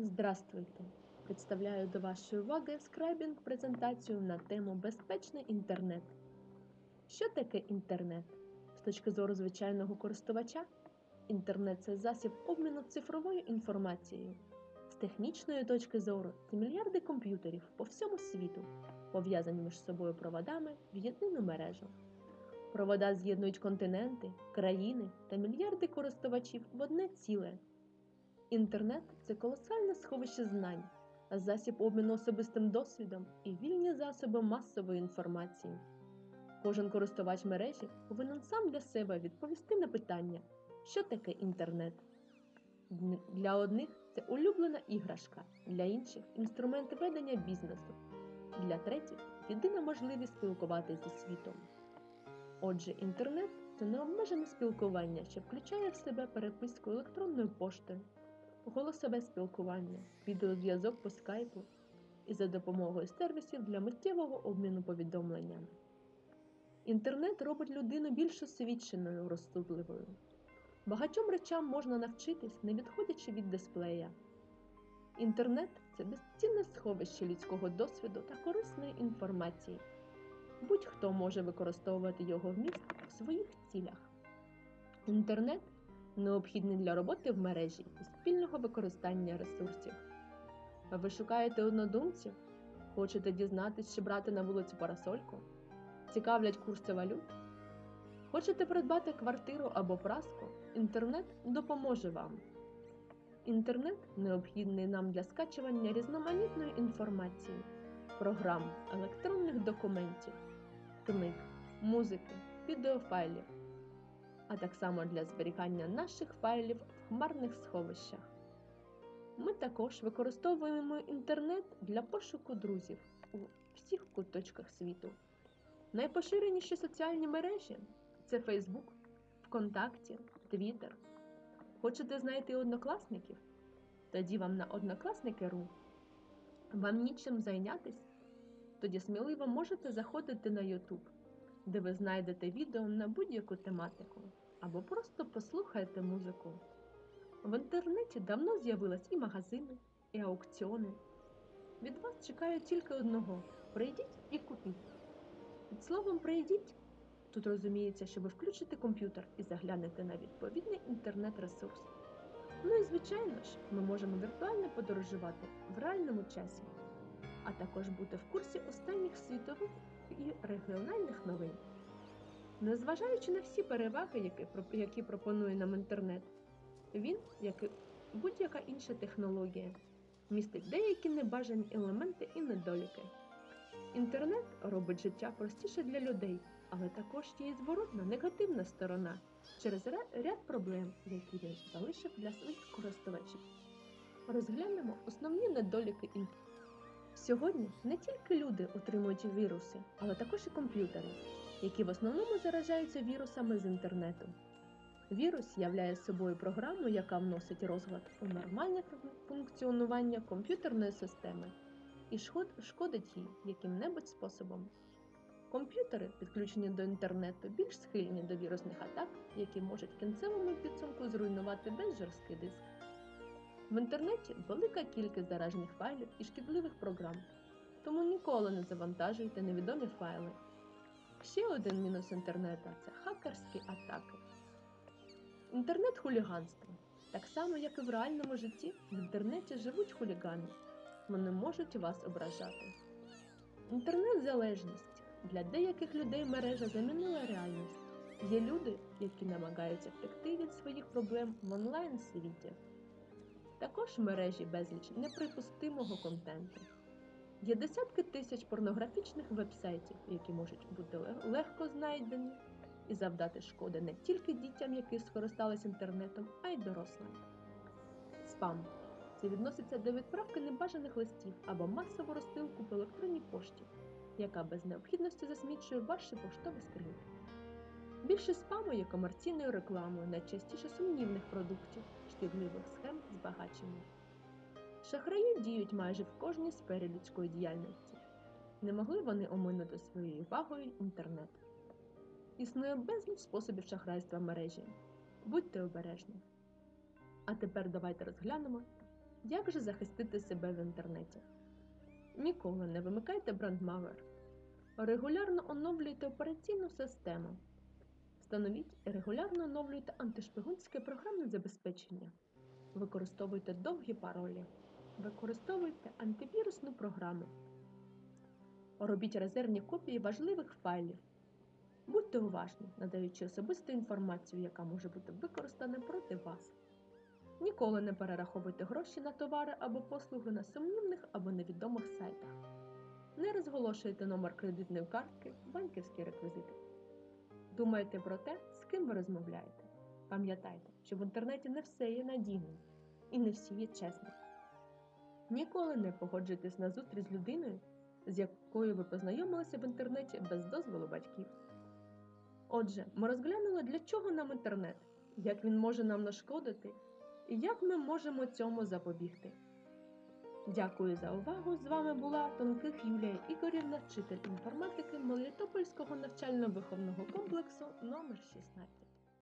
Здравствуйте! Представляю до вашої уваги скрайбінг презентацію на тему Безпечний інтернет. Що таке інтернет? З точки зору звичайного користувача, інтернет це засіб обміну цифровою інформацією. З технічної точки зору це мільярди комп'ютерів по всьому світу, пов'язані між собою проводами в єдину мережу. Провода з'єднують континенти, країни та мільярди користувачів в одне ціле. Інтернет це колосальне сховище знань, засіб обміну особистим досвідом і вільні засоби масової інформації. Кожен користувач мережі повинен сам для себе відповісти на питання, що таке інтернет. Для одних це улюблена іграшка, для інших інструмент ведення бізнесу, для третіх єдина можливість спілкуватися зі світом. Отже, інтернет це необмежене спілкування, що включає в себе переписку електронною поштою, голосове спілкування, відеозв'язок по скайпу і за допомогою сервісів для миттєвого обміну повідомленнями. Інтернет робить людину більш освіченою, розсудливою. Багатьом речам можна навчитись, не відходячи від дисплея. Інтернет це безцінне сховище людського досвіду та корисної інформації. Будь-хто може використовувати його вміст у своїх цілях. Інтернет необхідний для роботи в мережі і спільного використання ресурсів. Ви шукаєте однодумців? Хочете дізнатись, чи брати на вулиці парасольку? Цікавлять курси валют? Хочете придбати квартиру або праску? Інтернет допоможе вам. Інтернет необхідний нам для скачування різноманітної інформації, програм, електронних документів, книг, музики, відеофайлів, так само для зберігання наших файлів в хмарних сховищах. Ми також використовуємо інтернет для пошуку друзів у всіх куточках світу. Найпоширеніші соціальні мережі це Facebook, ВКонтакті, Twitter. Хочете знайти однокласників? Тоді вам на однокласники.ру. Вам нічим зайнятись? Тоді сміливо можете заходити на YouTube, де ви знайдете відео на будь-яку тематику, або просто послухайте музику. В інтернеті давно з'явились і магазини, і аукціони. Від вас чекають тільки одного: прийдіть і купіть. Під словом прийдіть тут розуміється, що ви включите комп'ютер і заглянете на відповідний інтернет-ресурс. Ну і звичайно ж, ми можемо віртуально подорожувати в реальному часі, а також бути в курсі останніх світових і регіональних новин. Незважаючи на всі переваги, які, які пропонує нам інтернет, він, як і будь-яка інша технологія, містить деякі небажані елементи і недоліки. Інтернет робить життя простіше для людей, але також є зворотна негативна сторона через ряд проблем, які він залишив для своїх користувачів. Розглянемо основні недоліки інтернету. Сьогодні не тільки люди отримують віруси, але також і комп'ютери, які в основному заражаються вірусами з інтернету. Вірус являє собою програму, яка вносить розлад у нормальне функціонування комп'ютерної системи і шкод- шкодить їй яким-небудь способом. Комп'ютери, підключені до інтернету, більш схильні до вірусних атак, які можуть в кінцевому підсумку зруйнувати весь жорсткий диск. В інтернеті велика кількість заражених файлів і шкідливих програм, тому ніколи не завантажуйте невідомі файли. Ще один мінус інтернету це хакерські атаки. Інтернет-хуліганство. Так само, як і в реальному житті, в інтернеті живуть хулігани. Вони можуть вас ображати. Інтернет-залежність. Для деяких людей мережа замінила реальність. Є люди, які намагаються втекти від своїх проблем в онлайн світі. Також в мережі безліч неприпустимого контенту. Є десятки тисяч порнографічних вебсайтів, які можуть бути легко знайдені і завдати шкоди не тільки дітям, які скористались інтернетом, а й дорослим. Спам це відноситься до відправки небажаних листів або масову розсилку по електронній пошті, яка без необхідності засмічує ваші поштові скриньки. Більше спаму є комерційною рекламою, найчастіше сумнівних продуктів, шкідливих схем збагачення. Шахраї діють майже в кожній сфері людської діяльності. Не могли вони оминути своєю увагою інтернет. Існує безліч способів шахрайства мережі. Будьте обережні. А тепер давайте розглянемо, Як же захистити себе в інтернеті? Ніколи не вимикайте брендмавер. Регулярно оновлюйте операційну систему. Встановіть і регулярно оновлюйте антишпигунське програмне забезпечення. Використовуйте довгі паролі. Використовуйте антивірусну програму. Робіть резервні копії важливих файлів. Будьте уважні, надаючи особисту інформацію, яка може бути використана проти вас. Ніколи не перераховуйте гроші на товари або послуги на сумнівних або невідомих сайтах. Не розголошуйте номер кредитної картки, банківські реквізити. Думайте про те, з ким ви розмовляєте. Пам'ятайте, що в інтернеті не все є надійним і не всі є чесними. Ніколи не погоджуйтесь на зустріч з людиною, з якою ви познайомилися в інтернеті без дозволу батьків. Отже, ми розглянули, для чого нам інтернет, як він може нам нашкодити і як ми можемо цьому запобігти. Дякую за увагу! З вами була Тонких Юлія Ігорівна, вчитель інформатики Мелітопольського навчально-виховного комплексу номер 16